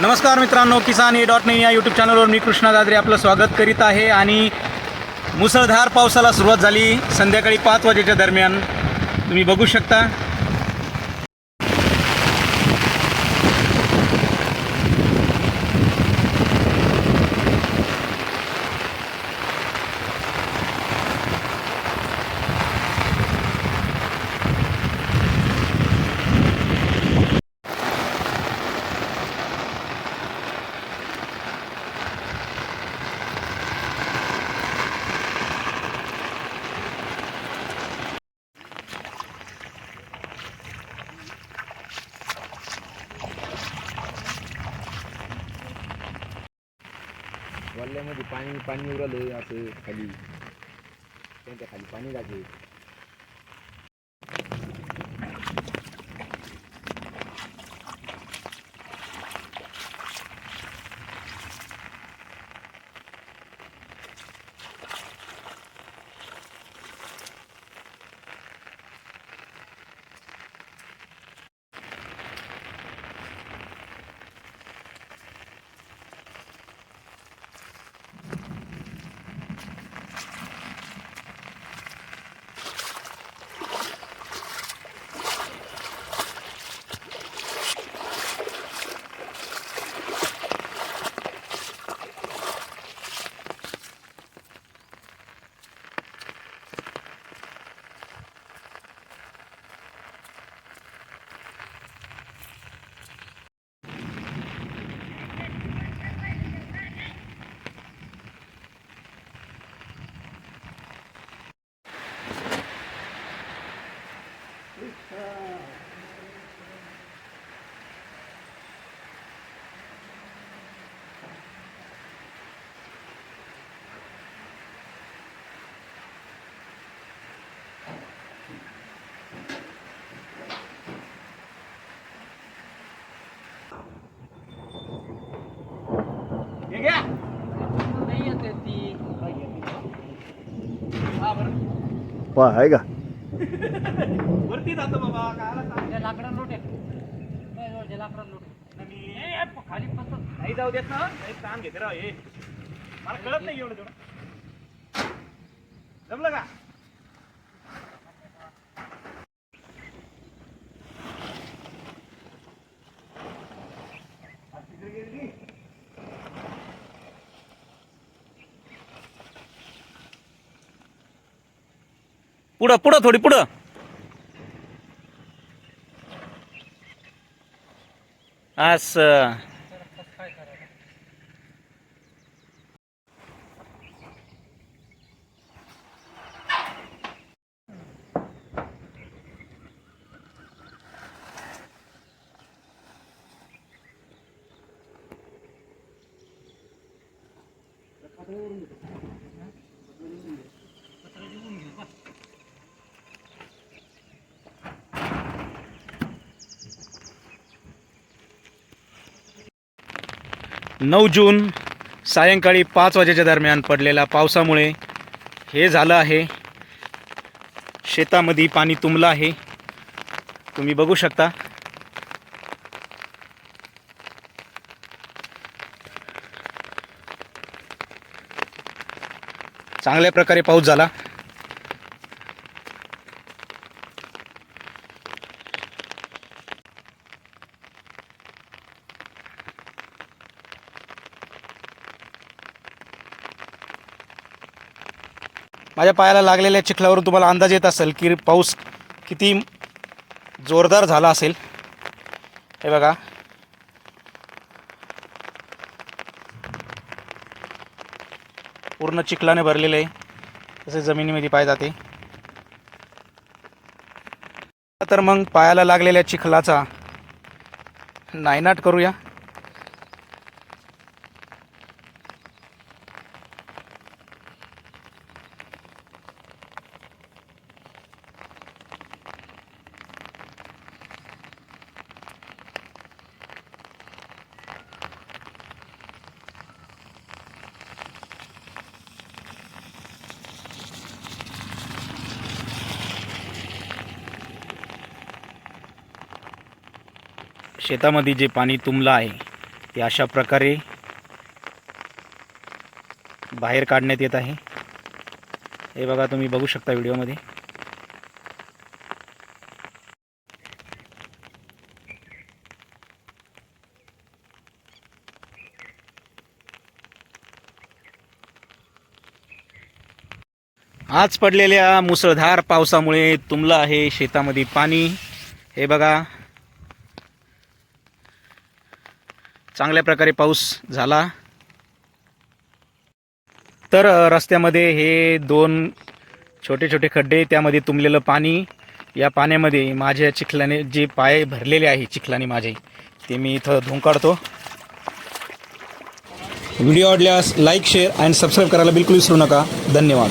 नमस्कार मित्रांनो Kisan A dot in या यूट्यूब चॅनलवर मी कृष्णा दादरे आपलं स्वागत करीत आहे आणि मुसळधार पावसाला सुरुवात झाली. संध्याकाळी पाच वाजेच्या दरम्यान तुम्ही बघू शकता. वल्ल्यामध्ये पाणी पाणी उरलं असं खाली. त्यांच्या खाली पाणी लागेल आहे का वरती जातो बाबा? लाकडा लोट आहे. लाकडा लोट खाली पसंत नाही जाऊ देत ना. नाही ताण घेते राव हे. मला कळत नाही एवढं तेवढं. जमलं का? पुढं पुढं थोडी पुढं. असं नऊ जून सायंकाळी पाच वाजेच्या दरम्यान पडलेल्या पावसामुळे हे झालं आहे. शेतामध्ये पाणी तुंबलं आहे. तुम्ही बघू शकता. चांगल्या प्रकारे पाऊस झाला. माझ्या पायाला लागलेल्या चिखलावरून तुम्हाला अंदाज येत असेल की पाऊस किती जोरदार झाला असेल. हे बघा. पूर्ण चिखलाने भरलेलं आहे. तसे जमिनीमध्ये पाय जाते. तर मग पायाला लागलेल्या चिखलाचा नायनाट करूया. शेतामध्ये जे पाणी तुंबलं आहे ते अशा प्रकारे बाहेर काढण्यात येत आहे. हे बघा तुम्ही बघू शकता व्हिडिओमध्ये. आज पडलेल्या मुसळधार पावसामुळे तुंबलं आहे शेतामध्ये पाणी. हे बघा चांगल्या प्रकारे पाऊस झाला. तर रस्त्यामध्ये हे दोन छोटे छोटे खड्डे त्यामध्ये तुंबलेलं पाणी या पाण्यामध्ये माझ्या चिखलाने जे पाय भरलेले आहे चिखलाने माझे ते मी इथं धुवून काढतो. व्हिडिओ आवडल्यास लाईक शेअर आणि सबस्क्राईब करायला बिलकुल विसरू नका. धन्यवाद.